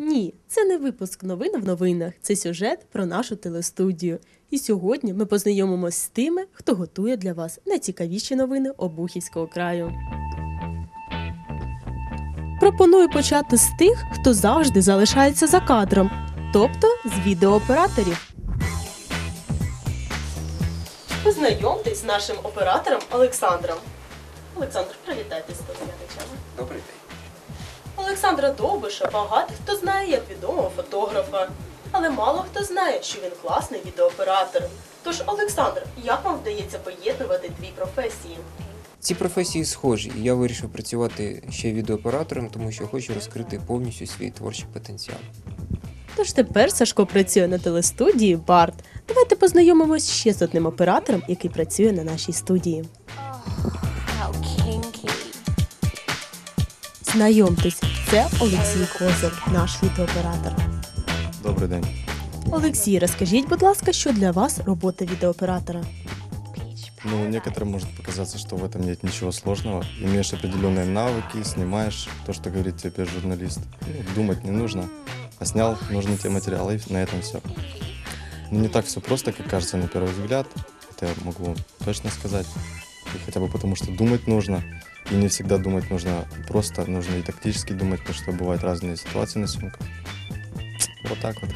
Ні, це не випуск новин в новинах. Це сюжет про нашу телестудію. І сьогодні ми познайомимось з тими, хто готує для вас найцікавіші новини Обухівського краю. Пропоную почати з тих, хто завжди залишається за кадром, тобто з відеооператорів. Познайомтесь з нашим оператором Олександром. Олександр, привітайтесь з телеглядачами. Добрий день. Олександра Довбиша багато хто знає як відомого фотографа, але мало хто знає, що він класний відеооператор. Тож, Олександр, як вам вдається поєднувати дві професії? Ці професії схожі, і я вирішив працювати ще відеооператором, тому що хочу розкрити повністю свій творчий потенціал. Тож тепер Сашко працює на телестудії Барт. Давайте познайомимось ще з одним оператором, який працює на нашій студії. Знайомтесь, це Олексій Козир, наш відеооператор. Добрий день. Олексій, розкажіть, будь ласка, що для вас робота відеооператора? Peach Ну, некоторым может показаться, что в этом нет ничего сложного. Имеешь определенные навыки, снимаешь то, что говорит тебе журналист. Ну, думать не нужно. А снял нужный тебе материал, и на этом все. Ну, не так все просто, как кажется на первый взгляд. Это я могу точно сказать. И хотя бы потому, что думать нужно. И не всегда думать нужно просто, нужно и тактически думать, потому что бывают разные ситуации на съемках. Вот так вот.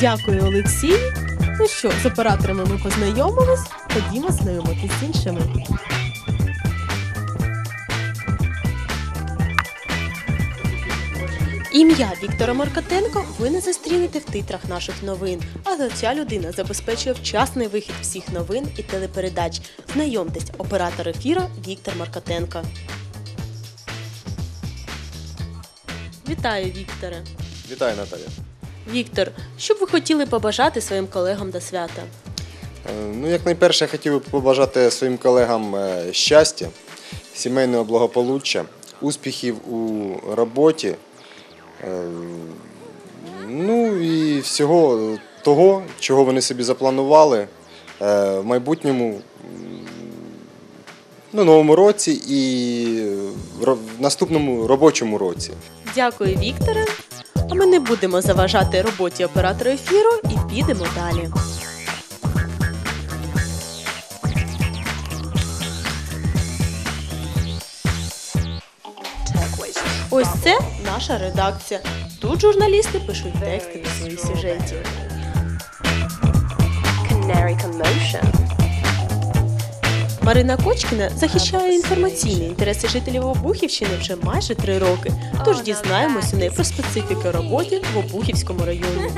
Дякую, Олексій. Ну що, з операторами ми познайомились, ходімо знайомитись з іншими. Ім'я Віктора Маркатенко ви не зустрінете в титрах наших новин, але ця людина забезпечує вчасний вихід всіх новин і телепередач. Знайомтесь, оператор ефіру Віктор Маркатенко. Вітаю, Вікторе. Вітаю, Наталя. Віктор, що б ви хотіли побажати своїм колегам до свята? Е, Ну, як найперше, я хотів би побажати своїм колегам е, щастя, сімейного благополуччя, успіхів у роботі. Е, Ну і всього того, чого вони собі запланували е, в майбутньому ну, новому році і в наступному робочому році. Дякую, Вікторе. А ми не будемо заважати роботі оператора ефіру і підемо далі. Turquoise. Ось це наша редакція. Тут журналісти пишуть тексти до своїх сюжетів. Canary commotion. Марина Кочкіна захищає інформаційні інтереси жителів Обухівщини вже майже три роки. Тож дізнаємось у неї про специфіку роботи в Обухівському районі.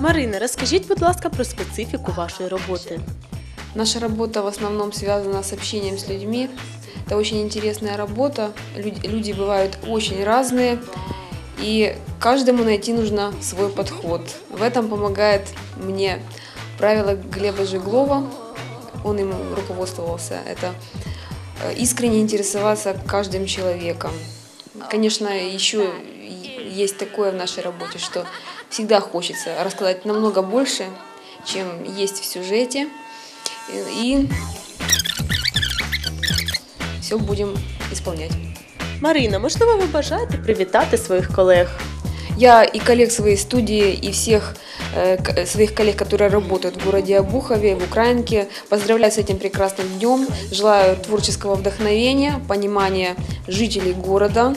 Марина, розкажіть, будь ласка, про специфіку вашої роботи. Наша работа в основном связана с общением с людьми. Это очень интересная работа. Люд- Люди бывают очень разные, и каждому найти нужно свой подход. В этом помогает мне правило Глеба Жеглова. Он им руководствовался. Это э, искренне интересоваться каждым человеком. Конечно, еще есть такое в нашей работе, что всегда хочется рассказать намного больше, чем есть в сюжете. И все будем исполнять. Марина, можливо, ви бажаєте привітати своїх колег? Я и коллег своей студии, и всех э, к- своих коллег, которые работают в городе Обухове, в Украинке, поздравляю с этим прекрасным днем. Желаю творческого вдохновения, понимания жителей города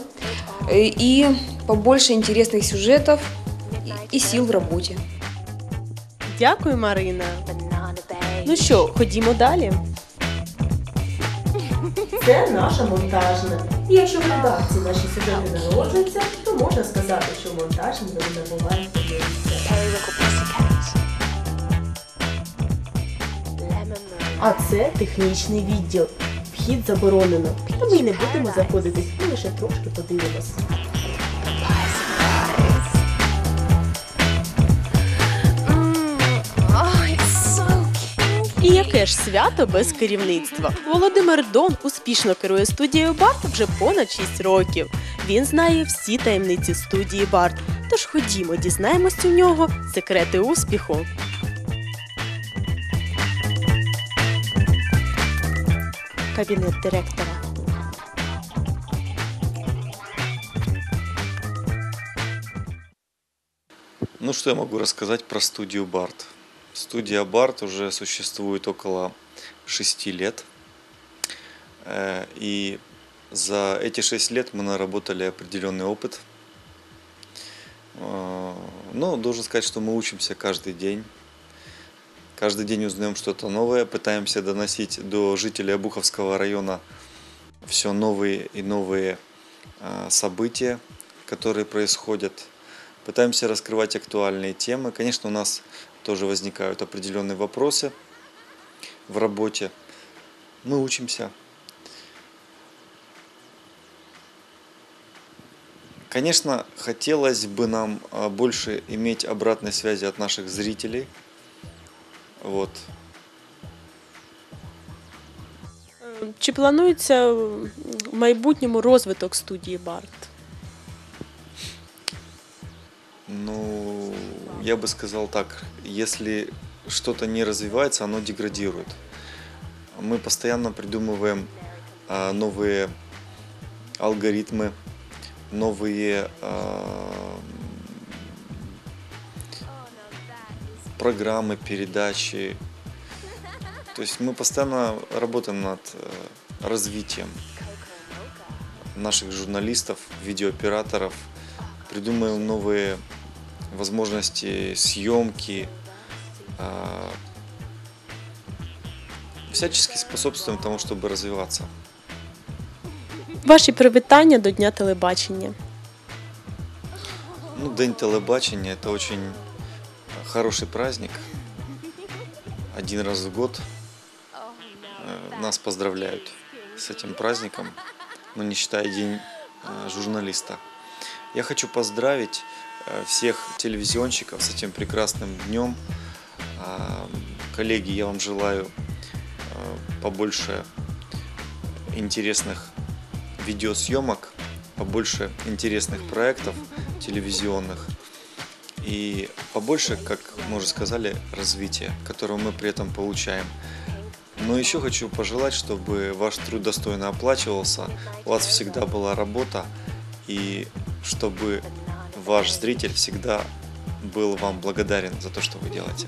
э, и побольше интересных сюжетов и- и сил в работе. Дякую, Марина. Ну що, ходімо далі. Це наша монтажна. І якщо в редакції наші сюжети не народжуються, то можна сказати, що монтажні вони набувають meringue. А це технічний відділ. Вхід заборонено. Та ми й не будемо заходитись, ми лише трошки подивимось. Kinky. І яке ж свято без керівництва? Володимир Дон успішно керує студією Барт вже понад 6 років. Він знає всі таємниці студії Барт. Тож ходімо, дізнаємось у нього секрети успіху. кабінет директора. Ну, что я могу рассказать про студию Барт? Студия Барт уже существует около шести лет. Э, И за эти шесть лет мы наработали определенный опыт. Э, Но должен сказать, что мы учимся каждый день. Каждый день узнаем что-то новое, пытаемся доносить до жителей Обуховского района все новые и новые э, события, которые происходят. Пытаемся раскрывать актуальные темы. Конечно, у нас тоже возникают определенные вопросы в работе. Мы учимся. Конечно, хотелось бы нам а, больше иметь обратной связи от наших зрителей. Вот. Е, Чи планується в майбутньому розвиток студії Барт? Я бы сказал так, если что-то не развивается, оно деградирует. Мы постоянно придумываем а, новые алгоритмы, новые а, программы, передачи. То есть мы постоянно работаем над э, развитием наших журналистов, видеооператоров, придумаем новые возможности съемки, а, всячески способствуем тому, чтобы развиваться. Ваші привітання до Дня телебачення. Ну, День телебачения – это очень хороший праздник. Один раз в год э, нас поздравляют с этим праздником, но не считая День э, журналиста. Я хочу поздравить всех телевизионщиков с этим прекрасным днем. А, Коллеги, я вам желаю э, побольше интересных видеосъемок, побольше интересных проектов телевизионных и побольше, как мы уже сказали, развития, которого мы при этом получаем. Но еще хочу пожелать, чтобы ваш труд достойно оплачивался, у вас всегда была работа и чтобы ваш зритель всегда был вам благодарен за то, что вы делаете.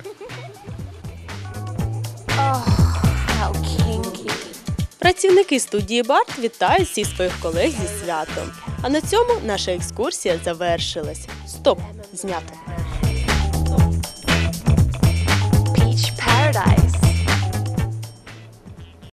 Працівники студії Барт вітають всіх своїх колег зі святом. А на цьому наша екскурсія завершилась. Стоп! Знято! Peach Paradise.